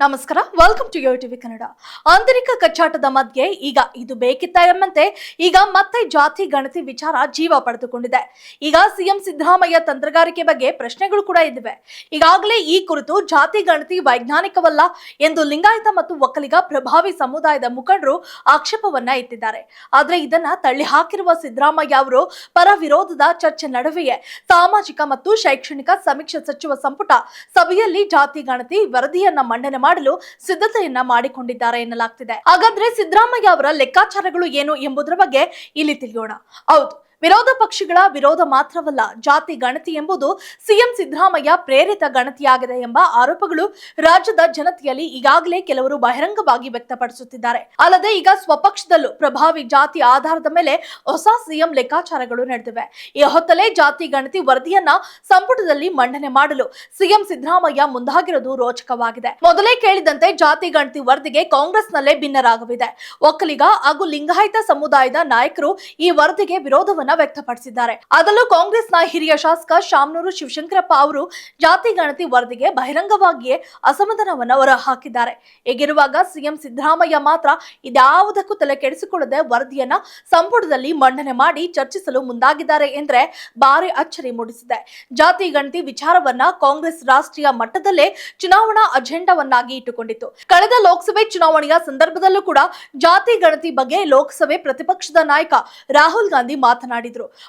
ನಮಸ್ಕಾರ welcome to Yo TV Kannada ಆಂತರಿಕ ಕಚ್ಚಾಟದ ಮಧ್ಯೆ ಈಗ ಇದು ಬೇಕಿತ್ತ ಎಂಬಂತೆ ಈಗ ಮತ್ತೆ ಜಾತಿ, ಗಣತಿ, ವಿಚಾರ ಜೀವ ಪಡೆದುಕೊಂಡಿದೆ. ಈಗ ಸಿಎಂ ಸಿದ್ದರಾಮಯ್ಯ ತಂತ್ರಗಾರಿಕೆ ಬಗ್ಗೆ ಪ್ರಶ್ನೆಗಳು ಕೂಡ ಇದ್ದಿವೆ. ಈಗಾಗಲೇ ಈ ಕುರಿತು ಜಾತಿ, ಗಣತಿ, ವೈಜ್ಞಾನಿಕವಲ್ಲ ಎಂದು ಲಿಂಗಾಯತ ಮತ್ತು ಒಕ್ಕಲಿಗ ಪ್ರಭಾವಿ ಸಮುದಾಯದ ಮುಖಂಡರು ಆಕ್ಷೇಪವನ್ನ ಇಟ್ಟಿದ್ದಾರೆ. ಆದರೆ ಇದನ್ನ ತಳ್ಳಿ ಹಾಕಿರುವ ಸಿದ್ದರಾಮಯ್ಯ ಅವರು ಪರ ವಿರೋಧದ ಚರ್ಚೆ ನಡುವೆಯೇ ಸಾಮಾಜಿಕ ಮತ್ತು ಶೈಕ್ಷಣಿಕ ಸಮೀಕ್ಷೆ ಸಚಿವ ಸಂಪುಟ ಸಭೆಯಲ್ಲಿ ಜಾತಿ, ಗಣತಿ, ವರದಿಯನ್ನ ಮಂಡನೆ ಮಾಡಲು ಸಿದ್ಧತೆಯನ್ನ ಮಾಡಿಕೊಂಡಿದ್ದಾರೆ ಎನ್ನಲಾಗ್ತಿದೆ. ಹಾಗಾದ್ರೆ ಸಿದ್ದರಾಮಯ್ಯ ಅವರ ಲೆಕ್ಕಾಚಾರಗಳು ಏನು ಎಂಬುದರ ಬಗ್ಗೆ ಇಲ್ಲಿ ತಿಳಿಯೋಣ. ಹೌದು ವಿರೋಧ ಪಕ್ಷಗಳ ವಿರೋಧ ಮಾತ್ರವಲ್ಲ, ಜಾತಿ ಗಣತಿ ಎಂಬುದು ಸಿಎಂ ಸಿದ್ದರಾಮಯ್ಯ ಪ್ರೇರಿತ ಗಣತಿಯಾಗಿದೆ ಎಂಬ ಆರೋಪಗಳು ರಾಜ್ಯದ ಜನತೆಯಲ್ಲಿ ಈಗಾಗಲೇ ಕೆಲವರು ಬಹಿರಂಗವಾಗಿ ವ್ಯಕ್ತಪಡಿಸುತ್ತಿದ್ದಾರೆ. ಅಲ್ಲದೆ ಈಗ ಸ್ವಪಕ್ಷದಲ್ಲೂ ಪ್ರಭಾವಿ ಜಾತಿ ಆಧಾರದ ಮೇಲೆ ಹೊಸ ಸಿಎಂ ಲೆಕ್ಕಾಚಾರಗಳು ನಡೆದಿವೆ. ಈ ಹೊತ್ತಲೇ ಜಾತಿ ಗಣತಿ ವರದಿಯನ್ನ ಸಂಪುಟದಲ್ಲಿ ಮಂಡನೆ ಮಾಡಲು ಸಿಎಂ ಸಿದ್ದರಾಮಯ್ಯ ಮುಂದಾಗಿರುವುದು ರೋಚಕವಾಗಿದೆ. ಮೊದಲೇ ಕೇಳಿದಂತೆ ಜಾತಿ ಗಣತಿ ವರದಿಗೆ ಕಾಂಗ್ರೆಸ್ನಲ್ಲೇ ಭಿನ್ನರಾಗವಿದೆ. ಒಕ್ಕಲಿಗ ಹಾಗೂ ಲಿಂಗಾಯತ ಸಮುದಾಯದ ನಾಯಕರು ಈ ವರದಿಗೆ ವಿರೋಧವನ್ನ ವ್ಯಕ್ತಪಡಿಸಿದ್ದಾರೆ. ಅದರಲ್ಲೂ ಕಾಂಗ್ರೆಸ್ನ ಹಿರಿಯ ಶಾಸಕ ಶಾಮನೂರು ಶಿವಶಂಕರಪ್ಪ ಅವರು ಜಾತಿ ಗಣತಿ ವರದಿಗೆ ಬಹಿರಂಗವಾಗಿಯೇ ಅಸಮಾಧಾನವನ್ನ ಹೊರಹಾಕಿದ್ದಾರೆ. ಹೀಗಿರುವಾಗ ಸಿಎಂ ಸಿದ್ದರಾಮಯ್ಯ ಮಾತ್ರ ಇದ್ಯಾವುದಕ್ಕೂ ತಲೆ ಕೆಡಿಸಿಕೊಳ್ಳದೆ ವರದಿಯನ್ನ ಸಂಪುಟದಲ್ಲಿ ಮಂಡನೆ ಮಾಡಿ ಚರ್ಚಿಸಲು ಮುಂದಾಗಿದ್ದಾರೆ ಎಂದರೆ ಭಾರಿ ಅಚ್ಚರಿ ಮೂಡಿಸಿದೆ. ಜಾತಿ ಗಣತಿ ವಿಚಾರವನ್ನ ಕಾಂಗ್ರೆಸ್ ರಾಷ್ಟ್ರೀಯ ಮಟ್ಟದಲ್ಲೇ ಚುನಾವಣಾ ಅಜೆಂಡಾವನ್ನಾಗಿ ಇಟ್ಟುಕೊಂಡಿತ್ತು. ಕಳೆದ ಲೋಕಸಭೆ ಚುನಾವಣೆಯ ಸಂದರ್ಭದಲ್ಲೂ ಕೂಡ ಜಾತಿ ಗಣತಿ ಬಗ್ಗೆ ಲೋಕಸಭೆ ಪ್ರತಿಪಕ್ಷದ ನಾಯಕ ರಾಹುಲ್ ಗಾಂಧಿ ಮಾತನಾಡಿದ್ರು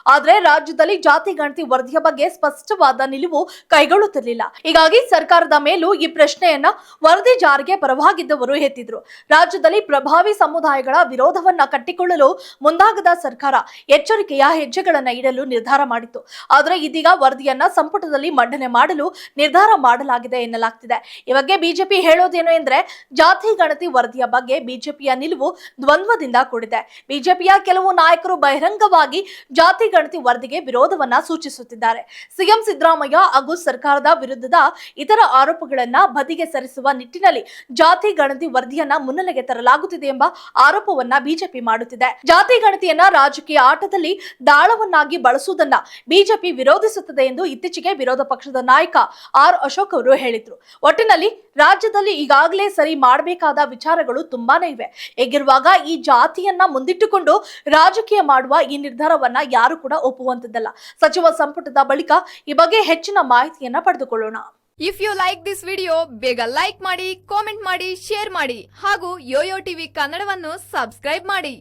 ಆದ್ರೆ ರಾಜ್ಯದಲ್ಲಿ ಜಾತಿ ಗಣತಿ ವರದಿಯ ಬಗ್ಗೆ ಸ್ಪಷ್ಟವಾದ ನಿಲುವು ಕೈಗೊಳ್ಳುತ್ತಿರಲಿಲ್ಲ. ಹೀಗಾಗಿ ಸರ್ಕಾರದ ಮೇಲೂ ಈ ಪ್ರಶ್ನೆಯನ್ನ ವರದಿ ಜಾರಿಗೆ ಪರವಾಗಿದ್ದವರು ಎತ್ತಿದ್ರು. ರಾಜ್ಯದಲ್ಲಿ ಪ್ರಭಾವಿ ಸಮುದಾಯಗಳ ವಿರೋಧವನ್ನ ಕಟ್ಟಿಕೊಳ್ಳಲು ಮುಂದಾಗದ ಸರ್ಕಾರ ಎಚ್ಚರಿಕೆಯ ಹೆಜ್ಜೆಗಳನ್ನ ಇಡಲು ನಿರ್ಧಾರ ಮಾಡಿತ್ತು. ಆದರೆ ಇದೀಗ ವರದಿಯನ್ನ ಸಂಪುಟದಲ್ಲಿ ಮಂಡನೆ ಮಾಡಲು ನಿರ್ಧಾರ ಮಾಡಲಾಗಿದೆ ಎನ್ನಲಾಗ್ತಿದೆ. ಈ ಬಗ್ಗೆ ಬಿಜೆಪಿ ಹೇಳೋದೇನು ಎಂದ್ರೆ, ಜಾತಿ ಗಣತಿ ವರದಿಯ ಬಗ್ಗೆ ಬಿಜೆಪಿಯ ನಿಲುವು ದ್ವಂದ್ವದಿಂದ ಕೂಡಿದೆ. ಬಿಜೆಪಿಯ ಕೆಲವು ನಾಯಕರು ಬಹಿರಂಗವಾಗಿ ಜಾತಿ ಗಣತಿ ವರದಿಗೆ ವಿರೋಧವನ್ನ ಸೂಚಿಸುತ್ತಿದ್ದಾರೆ. ಸಿಎಂ ಸಿದ್ದರಾಮಯ್ಯ ಹಾಗೂ ಸರ್ಕಾರದ ವಿರುದ್ಧದ ಇತರ ಆರೋಪಗಳನ್ನ ಬದಿಗೆ ಸರಿಸುವ ನಿಟ್ಟಿನಲ್ಲಿ ಜಾತಿ ಗಣತಿ ವರದಿಯನ್ನ ಮುನ್ನೆಲೆಗೆ ತರಲಾಗುತ್ತಿದೆ ಎಂಬ ಆರೋಪವನ್ನ ಬಿಜೆಪಿ ಮಾಡುತ್ತಿದೆ. ಜಾತಿ ಗಣತಿಯನ್ನ ರಾಜಕೀಯ ಆಟದಲ್ಲಿ ದಾಳವನ್ನಾಗಿ ಬಳಸುವುದನ್ನ ಬಿಜೆಪಿ ವಿರೋಧಿಸುತ್ತದೆ ಎಂದು ಇತ್ತೀಚೆಗೆ ವಿರೋಧ ಪಕ್ಷದ ನಾಯಕ ಆರ್ ಅಶೋಕ್ ಅವರು ಹೇಳಿದ್ರು. ಒಟ್ಟಿನಲ್ಲಿ ರಾಜ್ಯದಲ್ಲಿ ಈಗಾಗಲೇ ಸರಿ ಮಾಡಬೇಕಾದ ವಿಚಾರಗಳು ತುಂಬಾನೇ ಇವೆ. ಹೇಗಿರುವಾಗ ಈ ಜಾತಿಯನ್ನ ಮುಂದಿಟ್ಟುಕೊಂಡು ರಾಜಕೀಯ ಮಾಡುವ ಈ ನಿರ್ಧಾರವನ್ನ ಯಾರು ಕೂಡ ಒಪ್ಪುವಂತದ್ದಲ್ಲ. ಸಚಿವ ಸಂಪುಟದ ಬಳಿಕ ಈ ಬಗ್ಗೆ ಹೆಚ್ಚಿನ ಮಾಹಿತಿಯನ್ನ ಪಡೆದುಕೊಳ್ಳೋಣ. If you like this video ಬೇಗ ಲೈಕ್ ಮಾಡಿ ಕಾಮೆಂಟ್ ಮಾಡಿ ಶೇರ್ ಮಾಡಿ ಹಾಗೂ ಯೋಯೋ ಟಿವಿ ಕನ್ನಡವನ್ನು ಸಬ್ಸ್ಕ್ರೈಬ್ ಮಾಡಿ.